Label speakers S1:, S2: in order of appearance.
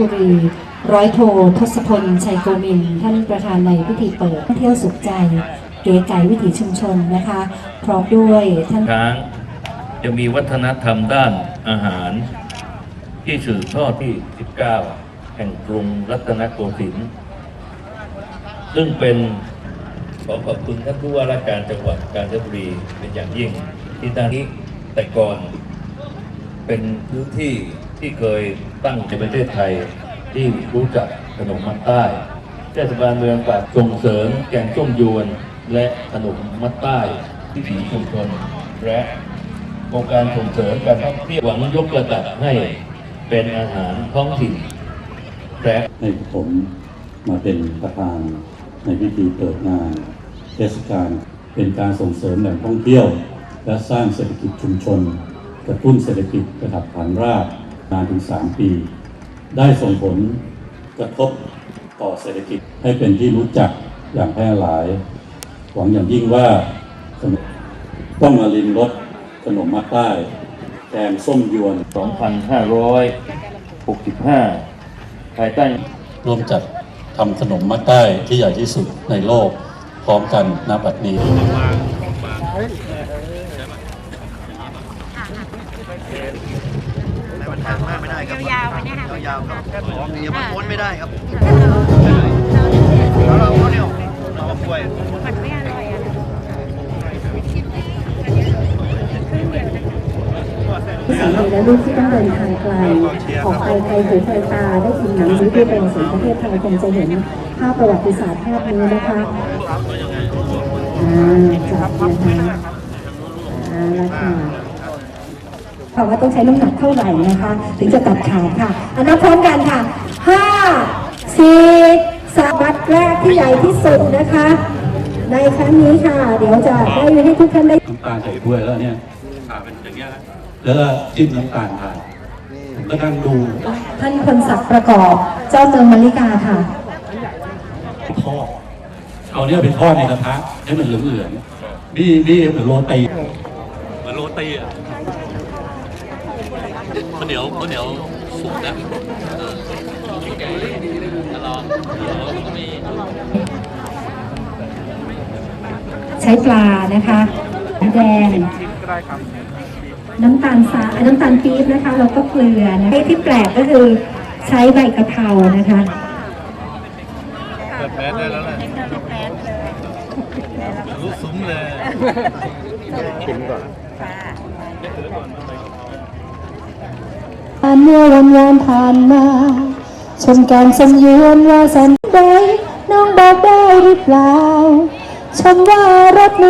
S1: บุรีร้อยโททศพลชัยโกมินท่านประธานในพิธีเปิดท่องเที่ยวสุขใจ เก๋ไก่วิถีชุมชนนะคะ พร้อมด้วยท่าน
S2: ช้างจะมีวัฒนธรรมด้านอาหาร ที่สืบทอดที่ 19 แห่งกรุงรัตนโกสินทร์ซึ่งเป็นขอขอบคุณท่านผู้ว่าราชการจังหวัดกาญจนบุรีเป็นอย่างยิ่งที่ด้านนี้แต่ก่อนเป็นพื้นที่ ที่เคยตั้งในประเทศไทยที่รู้จักขนมมัดใต้เทศบาลเมืองปากส่งเสริมแกงส้มยวน และขนมมัดใต้ที่ผีชุมชนและโครงการส่งเสริมการท่องเที่ยวหวังยกระดับให้เป็นอาหารท้องถิ่นและ
S3: ให้ผมมาเป็นประธานในพิธีเปิดงานเทศกาลเป็นการส่งเสริมแหล่งท่องเที่ยว และสร้างเศรษฐกิจชุมชน กระตุ้นเศรษฐกิจระดับฐานราก นานถึง 3 ปี ได้ส่งผลกระทบต่อเศรษฐกิจให้เป็นที่รู้จักอย่างแพร่หลาย หวังอย่างยิ่งว่าขนมต้องมาลิมรสขนมมาใต้แกงส้มยวน
S2: 2,565 ภายใต้
S3: ร่วมจัดทำขนมมัดใต้ที่ใหญ่ที่สุดในโลก พร้อมกันณบัดนี้
S4: มันทางมากไม่ได้ ครับ
S5: ยาวๆไปนะคะ
S4: ยาวๆครับเดี๋ยวมันพ้นไม่ได้ครับแล้วเราเอาเนี่ยเราเอากล้วย
S5: ผัดไม่อร่อยอะ
S1: สามีและลูกที่ต้องเดินทางไกลออกไปไกลหูไกลตาได้ยินหนังสือที่เป็นสีประเทศไทยคงจะเห็นภาพประวัติศาสตร์ภาพนี้นะคะอ่าจับนะคะอ่าละค่ะ เพราะว่าต้องใช้น้ำหนักเท่าไหร่นะคะ ถึงจะตัดขาดค่ะอันนับพร้อมกันค่ะห้าสี่สามบัตรแรกที่ใหญ่ที่สุดนะคะ ในครั้งนี้ค่ะ เดี๋ยวจะได้ให้ทุกท่านได้
S3: น้ำตาลใส่ถ้วยแล้วเนี่ยแล้วก็จิ้มน้ำตาลทานก็นั่งดู
S1: ท่านพลศักดิ์ประกอบเจ้าเมืองมาริกาค่ะ
S3: ทอดเอาเนี่ยไปทอดในกระทะให้มันเหลืองๆนี่นี่เหมือนโรตี
S6: เหมือนโรตีอะ ข้าวเหนียวข้าวเหนียวสุกนะเออถ้าเราเราก็มี
S1: ใช้ปลานะคะแดงน้ำตาลทรายน้ำตาลปี๊บนะคะ แล้วก็เกลือนะคะที่แปลกก็คือใช้ใบกะเพรานะคะ
S6: เปิดแมสได้แล้วนะรู้ซุ้มเลย
S1: ผ่านเมื่อวันวานผ่านมา ชนการสมยวนว่าสันไดน้องบอกได้หรือเปล่า ชมว่ารถ